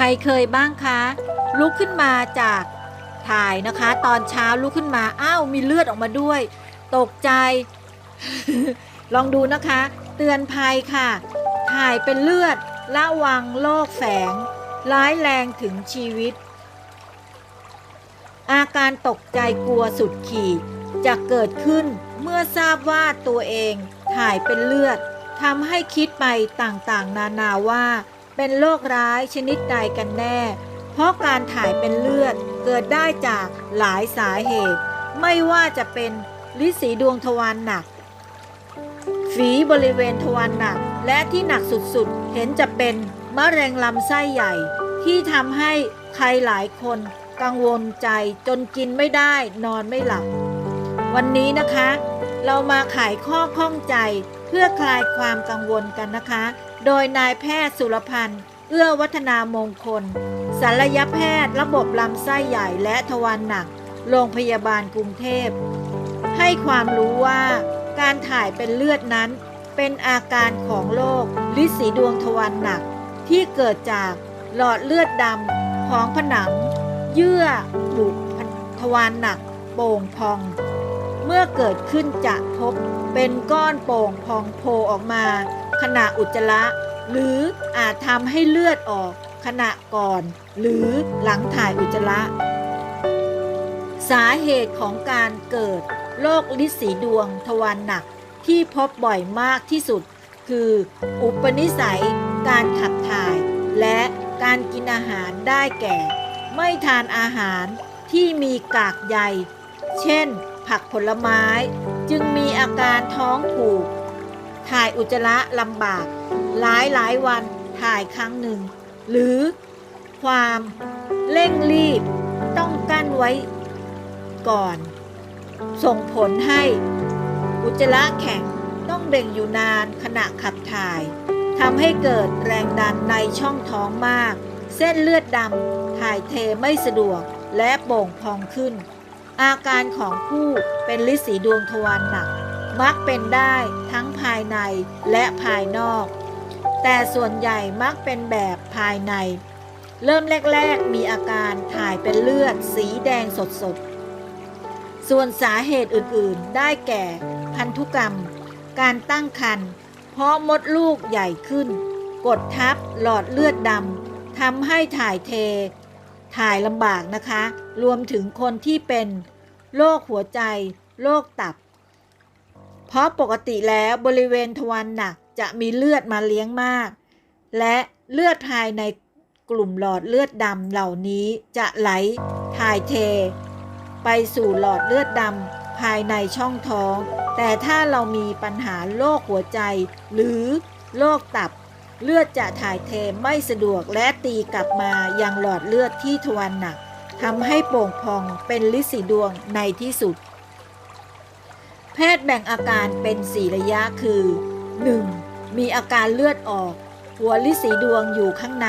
ใครเคยบ้างคะ ลุกขึ้นมาจากถ่ายนะคะ ตอนเช้าลุกขึ้นมาอ้าวมีเลือดออกมาด้วย ตกใจ ลองดูนะคะ เตือนภัยค่ะ ถ่ายเป็นเลือดระวังโรคแฝง ร้ายแรงถึงชีวิต อาการตกใจกลัวสุดขีดจะเกิดขึ้นเมื่อทราบว่าตัวเองถ่ายเป็นเลือดทำให้คิดไปต่างๆ นานาว่า เป็นโรคร้ายชนิดใดกันแน่ เพราะการถ่ายเป็นเลือดเกิดได้จากหลายสาเหตุ ไม่ว่าจะเป็นลิสีดวงทวารหนัก ฝีบริเวณทวารหนัก และที่หนักสุดๆ เห็นจะเป็นมะเร็งลำไส้ใหญ่ ที่ทำให้ใครหลายคนกังวลใจจนกินไม่ได้นอนไม่หลับ วันนี้นะคะ เรามาไขข้อข้องใจเพื่อคลายความกังวลกันนะคะ โดยนายแพทย์สุรพันธ์ เอื้อวัฒนามงคลศัลยแพทย์ระบบลำไส้ใหญ่และทวารหนัก โรงพยาบาลกรุงเทพ ให้ความรู้ว่าการถ่ายเป็นเลือดนั้นเป็นอาการของโรคลิสีดวงทวารหนัก ที่เกิดจากหลอดเลือดดำของผนัง เยื่อบุทวารหนัก โป่งพอง เมื่อเกิดขึ้นจะพบเป็นก้อนโป่งพองโผล่ออกมา ขณะอุจจาระ หรืออาจทำให้เลือดออก ขณะก่อน หรือหลังถ่ายอุจจาระ สาเหตุของการเกิดโรคลิสีดวงทวารหนักที่พบบ่อยมากที่สุด คือ อุปนิสัย การขับถ่าย และการกินอาหารได้แก่ ไม่ทานอาหารที่มีกากใย เช่น ผักผลไม้ จึงมีอาการท้องผูก ถ่ายอุจจาระลำบาก หลายหลายวันถ่ายครั้งหนึ่ง หรือความเร่งรีบต้องกั้นไว้ก่อน ส่งผลให้อุจจาระแข็งต้องเบ่งอยู่นานขณะขับถ่ายทำให้เกิดแรงดันในช่องท้องมาก เส้นเลือดดำถ่ายเทไม่สะดวกและโป่งพองขึ้น อาการของผู้เป็นลินสีดวงทวารหนัก มักเป็นได้ทั้งภายในและภายนอก แต่ส่วนใหญ่มักเป็นแบบภายใน เริ่มแรก ๆ มีอาการถ่ายเป็นเลือดสีแดงสดๆ ส่วนสาเหตุอื่นๆ ได้แก่พันธุกรรม การตั้งครรภ์เพราะมดลูกใหญ่ขึ้น กดทับหลอดเลือดดำทำให้ถ่ายเท ถ่ายลำบากนะคะ รวมถึงคนที่เป็นโรคหัวใจโรคตับ เพราะปกติแล้วบริเวณทวารหนักจะมีเลือดมาเลี้ยงมาก และเลือดภายในกลุ่มหลอดเลือดดำเหล่านี้จะไหลถ่ายเท ไปสู่หลอดเลือดดำภายในช่องท้อง แต่ถ้าเรามีปัญหาโรคหัวใจ หรือโรคตับ เลือดจะถ่ายเทไม่สะดวกและตีกลับมายังหลอดเลือดที่ทวารหนักทำให้โป่งพองเป็นลิสีดวงในที่สุด พทย์แบ่งอาการเป็นสี่ระยะคือ 1. มีอาการเลือดออก หัวลิสีดวงอยู่ข้างใน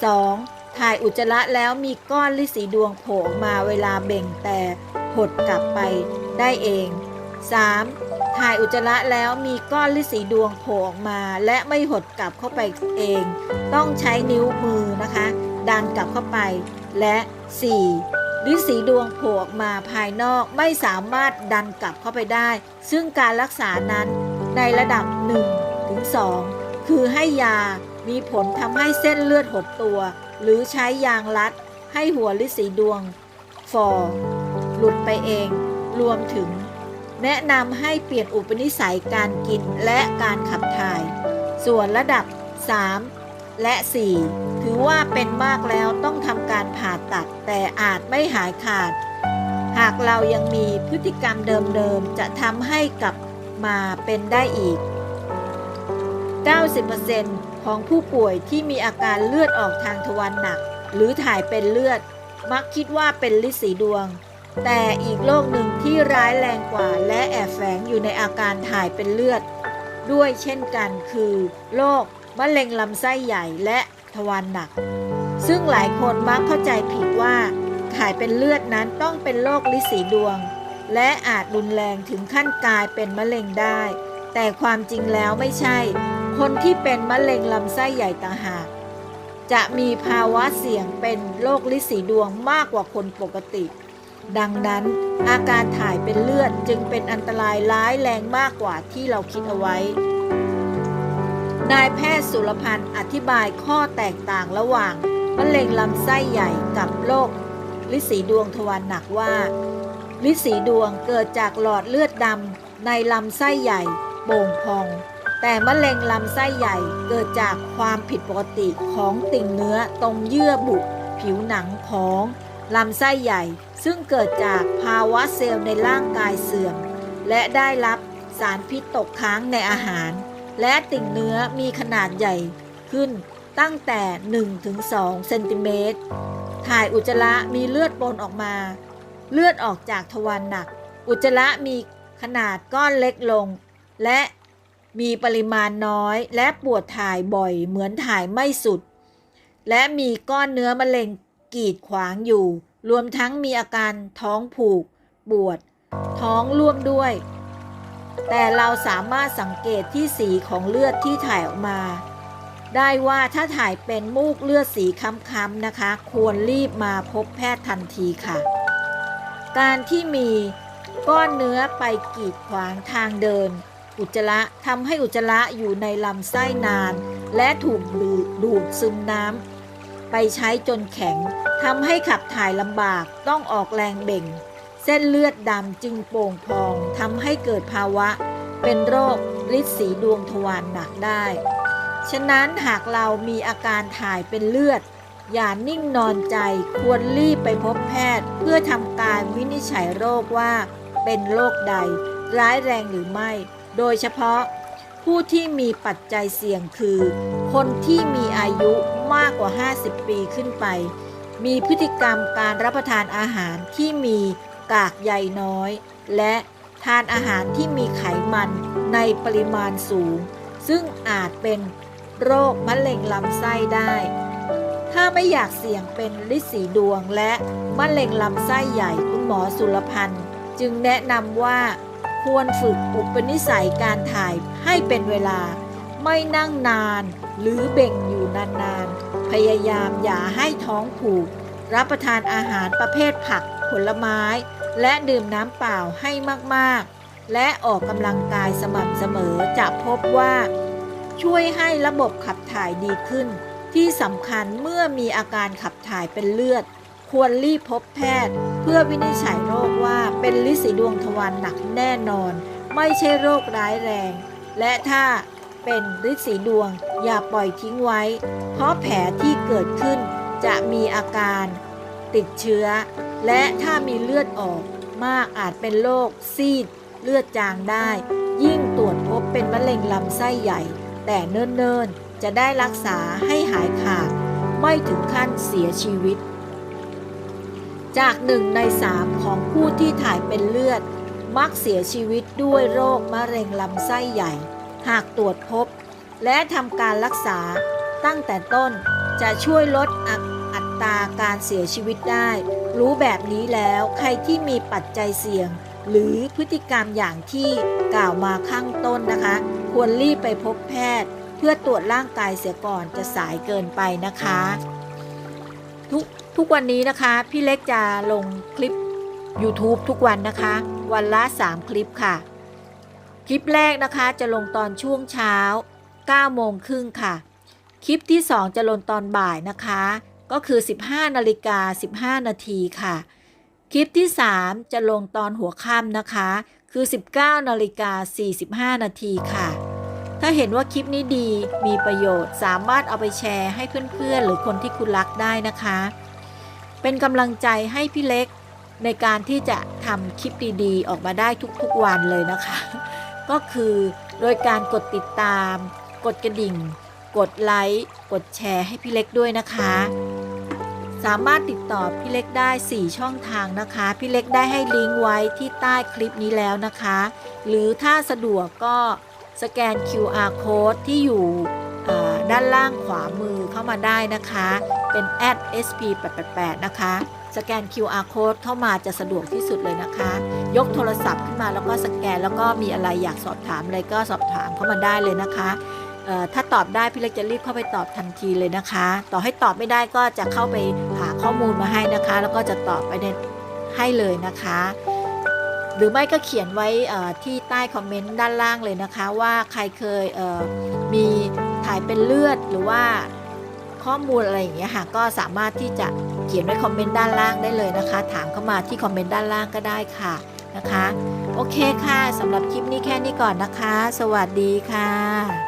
2. ถ่ายอุจจาระแล้วมีก้อนลิสีดวงโผล่มาเวลาเบ่งแต่หดกลับไปได้เอง 3. ถ่ายอุจจาระแล้วมีก้อนลิสีดวงโผล่ออกมา และไม่หดกลับเข้าไปเอง ต้องใช้นิ้วมือนะคะ ดันกลับเข้าไป และ 4. ลิ้นสีดวงโผล่ออกมาภายนอกไม่สามารถดันกลับเข้าไปได้ ซึ่งการรักษานั้นในระดับ1ถึง2คือให้ยามีผลทำให้เส้นเลือดหดตัว หรือใช้ยางรัด ให้หัวลิ้นสีดวงฟอหลุดไปเอง รวมถึง แนะนำให้เปลี่ยนอุปนิสัยการกินและการขับถ่าย ส่วนระดับ 3 และ 4 ถือว่าเป็นมากแล้วต้องทำการผ่าตัดแต่อาจไม่หายขาด หากเรายังมีพฤติกรรมเดิมๆ จะทำให้กลับมาเป็นได้อีก 90%ของผู้ป่วยที่มีอาการเลือดออกทางทวารหนัก หรือถ่ายเป็นเลือด มักคิดว่าเป็นลิสีดวง แต่อีกโรคหนึ่งที่ร้ายแรงกว่าและแอบแฝงอยู่ในอาการถ่ายเป็นเลือด ด้วยเช่นกันคือโรคมะเร็งลำไส้ใหญ่และ ทวารหนัก ซึ่งหลายคนมักเข้าใจผิดว่าถ่ายเป็นเลือดนั้นต้องเป็นโรคลิสีดวง และอาจรุนแรงถึงขั้นกลายเป็นมะเร็งได้ แต่ความจริงแล้วไม่ใช่ คนที่เป็นมะเร็งลำไส้ใหญ่ต่างหากจะมีภาวะเสี่ยงเป็นโรคลิสีดวงมากกว่าคนปกติ ดังนั้นอาการถ่ายเป็นเลือดจึงเป็นอันตรายร้ายแรงมากกว่าที่เราคิดเอาไว้ นายแพทย์สุรพันธ์อธิบายข้อแตกต่างระหว่างมะเร็งลำไส้ใหญ่กับโรคลิสีดวงทวารหนักว่า ลิสีดวงเกิดจากหลอดเลือดดำในลำไส้ใหญ่โป่งพอง แต่มะเร็งลำไส้ใหญ่เกิดจากความผิดปกติของติ่งเนื้อตรงเยื่อบุผิวหนังของลำไส้ใหญ่ ซึ่งเกิดจากภาวะเซลล์ในร่างกายเสื่อม และได้รับสารพิษตกค้างในอาหาร และติ่งเนื้อมีขนาดใหญ่ขึ้นตั้งแต่ 1-2 เซนติเมตร ถ่ายอุจจาระมีเลือดปนออกมา เลือดออกจากทวารหนัก อุจจาระมีขนาดก้อนเล็กลง และมีปริมาณน้อย และปวดถ่ายบ่อยเหมือนถ่ายไม่สุด และมีก้อนเนื้อมะเร็งกีดขวางอยู่ รวมทั้งมีอาการท้องผูก ปวด ท้องร่วมด้วย แต่เราสามารถสังเกตที่สีของเลือดที่ถ่ายออกมา ได้ว่าถ้าถ่ายเป็นมูกเลือดสีค้ำๆนะคะ ควรรีบมาพบแพทย์ทันทีค่ะ การที่มีก้อนเนื้อไปกีดขวางทางเดิน อุจจาระทำให้อุจจาระอยู่ในลำไส้นาน และถูกดูดซึมน้ำไปใช้จนแข็งทำให้ขับถ่ายลำบากต้องออกแรงเบ่ง ส้นเลือดดำจึงโป่งพองทำให้เกิดภาวะ เป็นโรคฤทธิ์สีดวงทวารหนักได้ ฉะนั้นหากเรามีอาการถ่ายเป็นเลือด อย่านิ่งนอนใจควรรีบไปพบแพทย์ เพื่อทำการวินิจฉัยโรคว่า เป็นโรคใด ร้ายแรงหรือไม่ โดยเฉพาะ ผู้ที่มีปัจจัยเสี่ยงคือ คนที่มีอายุมากกว่า 50 ปีขึ้นไป มีพฤติกรรมการรับประทานอาหารที่มี กากใยน้อย และทานอาหารที่มีไขมันในปริมาณสูง ซึ่งอาจเป็นโรคมะเร็งลำไส้ได้ ถ้าไม่อยากเสี่ยงเป็นลิสีดวงและมะเร็งลำไส้ใหญ่คุณหมอสุรพันธ์ จึงแนะนำว่าควรฝึกอุปนิสัยการถ่ายให้เป็นเวลา ไม่นั่งนานหรือเบ่งอยู่นานๆ พยายามอย่าให้ท้องผูก รับประทานอาหารประเภทผักผลไม้ และดื่มน้ำเปล่าให้มากๆ และออกกำลังกายสม่ำเสมอจะพบว่า ช่วยให้ระบบขับถ่ายดีขึ้น ที่สำคัญเมื่อมีอาการขับถ่ายเป็นเลือด ควรรีบพบแพทย์ เพื่อวินิจฉัยโรคว่าเป็นลิสีดวงทวารหนักแน่นอน ไม่ใช่โรคร้ายแรง และถ้าเป็นฤทธิ์สีดวงอย่าปล่อยทิ้งไว้ เพราะแผลที่เกิดขึ้นจะมีอาการ ติดเชื้อ และถ้ามีเลือดออกมากอาจเป็นโรคซีด เลือดจางได้ ยิ่งตรวจพบเป็นมะเร็งลำไส้ใหญ่ แต่เนิ่นๆ จะได้รักษาให้หายขาด ไม่ถึงขั้นเสียชีวิต จากหนึ่งในสามของผู้ที่ถ่ายเป็นเลือด มักเสียชีวิตด้วยโรคมะเร็งลำไส้ใหญ่ หากตรวจพบ และทำการรักษาตั้งแต่ต้นจะช่วยลดอัตอั ตราการเสียชีวิตได้ รู้แบบนี้แล้วใครที่มีปัจจัยเสี่ยง หรือพฤติกรรมอย่างที่กล่าวมาข้างต้นนะคะ ควรรีบไปพบแพทย์ เพื่อตรวจร่างกายเสียก่อนจะสายเกินไปนะคะ ทุกทุกวันนี้นะคะ พี่เล็กจะลงคลิป YouTube ทุกวันนะคะ วันละ 3 คลิปค่ะ คลิปแรกนะคะจะลงตอนช่วงเช้า9โมงครึ่งค่ะ คลิปที่ 2 จะลงตอนบ่ายนะคะ ก็คือ 15นาฬิกา15 นาทีค่ะ คลิปที่ 3 จะลงตอนหัวค่ำนะคะ คือ 19นาฬิกา45 นาทีค่ะ ถ้าเห็นว่าคลิปนี้ดีมีประโยชน์สามารถเอาไปแชร์ให้เพื่อนๆ หรือคนที่คุณรักได้นะคะ เป็นกำลังใจให้พี่เล็กในการที่จะทำคลิปดีๆ ออกมาได้ทุกๆวันเลยนะคะ ก็คือโดยการกดติดตาม กดกระดิ่ง กดไลค์ กดแชร์ให้พี่เล็กด้วยนะคะ สามารถติดต่อพี่เล็กได้ 4 ช่องทางนะคะ พี่เล็กได้ให้ลิงก์ไว้ที่ใต้คลิปนี้แล้วนะคะ หรือถ้าสะดวกก็สแกน QR code ที่อยู่เอ่ด้านล่างขวามือเข้ามาได้นะคะ เป็น @sp888 นะคะ สแกน QR code เข้ามาจะสะดวกที่สุดเลยนะคะ ยกโทรศัพท์ขึ้นมาแล้วก็สแกนแล้วก็มีอะไรอยากสอบถามอะไรก็สอบถามเข้ามาได้เลยนะคะ ถ้าตอบได้พี่เล็กจะรีบเข้าไปตอบทันทีเลยนะคะ ต่อให้ตอบไม่ได้ก็จะเข้าไปหาข้อมูลมาให้นะคะ แล้วก็จะตอบไปในให้เลยนะคะ หรือไม่ก็เขียนไว้ที่ใต้คอมเมนต์ด้านล่างเลยนะคะ ว่าใครเคยเมีถ่ายเป็นเลือดหรือว่าข้อมูลอะไรอย่างเงี้ยค่ะก็สามารถที่จะเขียนไว้คอมเมนต์ด้านล่างได้เลยนะคะ ถามเข้ามาที่คอมเมนต์ด้านล่างก็ได้ค่ะนะคะ โอเคค่ะสำหรับคลิปนี้แค่นี้ก่อนนะคะ สวัสดีค่ะ